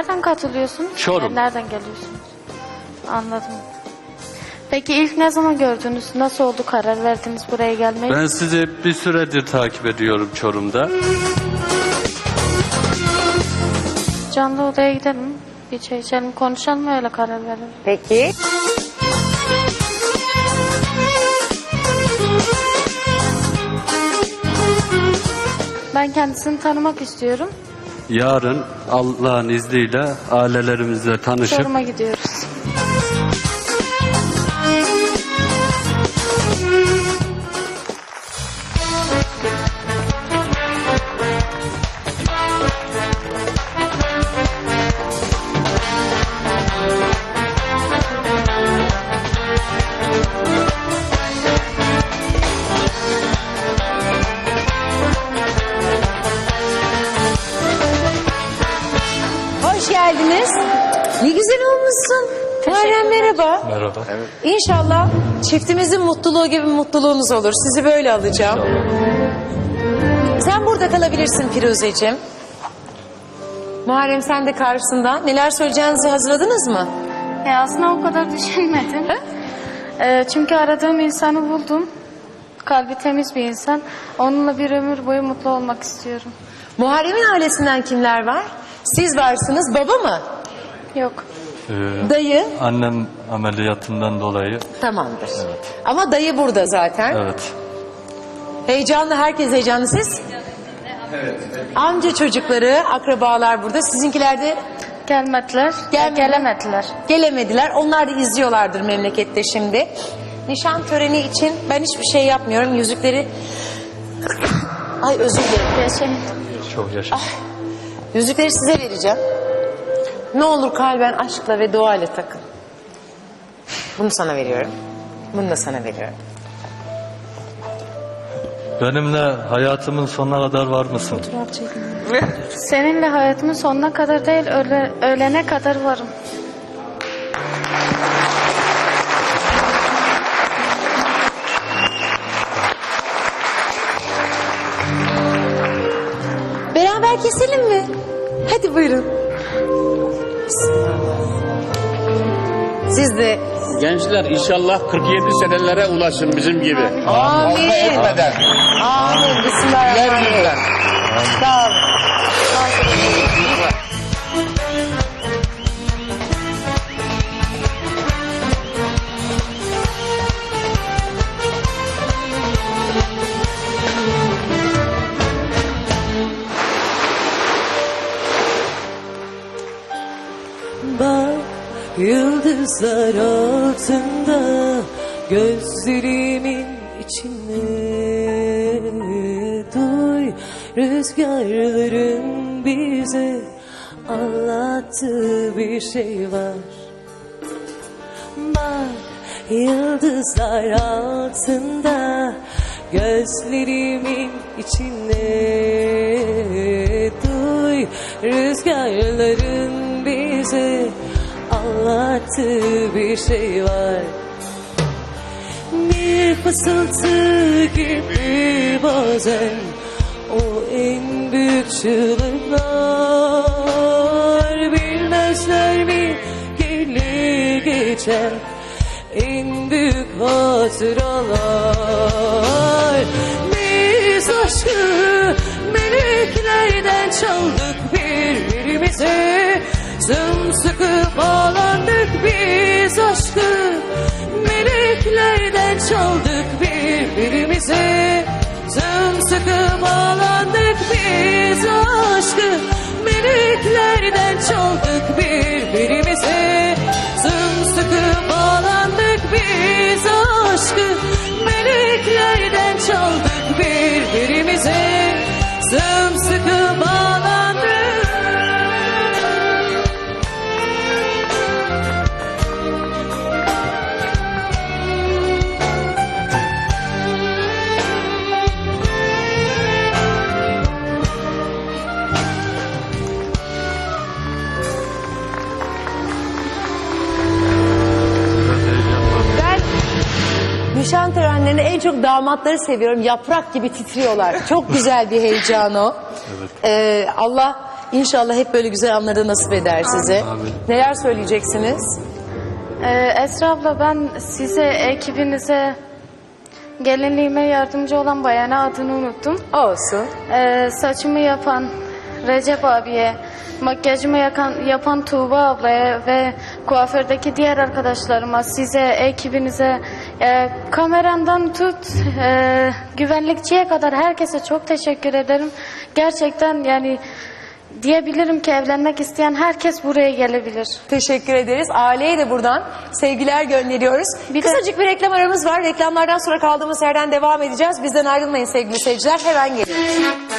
nereden katılıyorsunuz? Çorum. Nereden geliyorsunuz? Anladım. Peki ilk ne zaman gördünüz? Nasıl oldu karar verdiniz buraya gelmeye? Ben sizi bir süredir takip ediyorum Çorum'da. Canlı odaya gidelim. Bir çay içelim, konuşalım öyle karar verelim. Peki. Ben kendisini tanımak istiyorum. Yarın Allah'ın izniyle ailelerimizle tanışıp Çorum'a gidiyoruz. Hoş geldiniz. Ne güzel olmuşsun. Muharrem merhaba. Merhaba. İnşallah çiftimizin mutluluğu gibi mutluluğunuz olur. Sizi böyle alacağım. Sen burada kalabilirsin Firuzeciğim. Muharrem sen de karşısında. Neler söyleyeceğinizi hazırladınız mı? E aslında o kadar düşünmedim. E, çünkü aradığım insanı buldum. Kalbi temiz bir insan. Onunla bir ömür boyu mutlu olmak istiyorum. Muharrem'in ailesinden kimler var? Siz varsınız. Baba mı? Yok. Ee, Dayı? annem ameliyatından dolayı Tamamdır. Ama dayı burada zaten. evet Heyecanlı, herkes heyecanlı. Siz? Amca çocukları, akrabalar burada. Sizinkiler de Gelmediler. Gelmedi. Gelemediler. gelemediler. Onlar da izliyorlardır memlekette şimdi. Nişan töreni için ben hiçbir şey yapmıyorum. Yüzükleri... Ay özür dilerim. Yaşayın. çok yaşa. Yüzükleri size vereceğim. Ne olur kalben aşkla ve duayla takın. Bunu sana veriyorum. Bunu da sana veriyorum. Benimle hayatımın sonuna kadar var mısın? Seninle hayatımın sonuna kadar değil, öle, ölene kadar varım. Beraber keselim mi? Hadi buyurun. Siz de Gençler inşallah 47 senelere ulaşın bizim gibi. Amin. Amin. Bismillahirrahmanirrahim. Sağ olun. Bak yıldızlar altında gözlerimin içinde duy rüzgarların bize anlattığı bir şey var. Bak yıldızlar altında gözlerimin içinde duy rüzgarların bize anlattığı bir şey var. Bir fısıltı gibi bazen o en büyük çığlıklar. Bilmezler mi gelir geçer en büyük hatıralar? Biz aşkı meleklerden çaldık birbirimize sımsıkı bağlandık biz aşkı. Meleklerden çaldık birbirimize nişan törenlerinde en çok damatları seviyorum. Yaprak gibi titriyorlar. Çok güzel bir heyecan o. Ee, Allah İnşallah hep böyle güzel anları nasip eder size. Amin. Neler söyleyeceksiniz? Ee, Esra abla ben size, ekibinize, gelinliğime yardımcı olan bayana adını unuttum. Olsun. Ee, saçımı yapan Recep abiye, makyajımı yakan, yapan Tuğba ablaya ve kuafördeki diğer arkadaşlarıma, size, ekibinize, e, kamerandan tut, e, güvenlikçiye kadar herkese çok teşekkür ederim. Gerçekten yani diyebilirim ki evlenmek isteyen herkes buraya gelebilir. Teşekkür ederiz. Aileye de buradan sevgiler gönderiyoruz. Bir Kısacık bir reklam aramız var. Reklamlardan sonra kaldığımız yerden devam edeceğiz. Bizden ayrılmayın sevgili seyirciler. Hemen geliyoruz.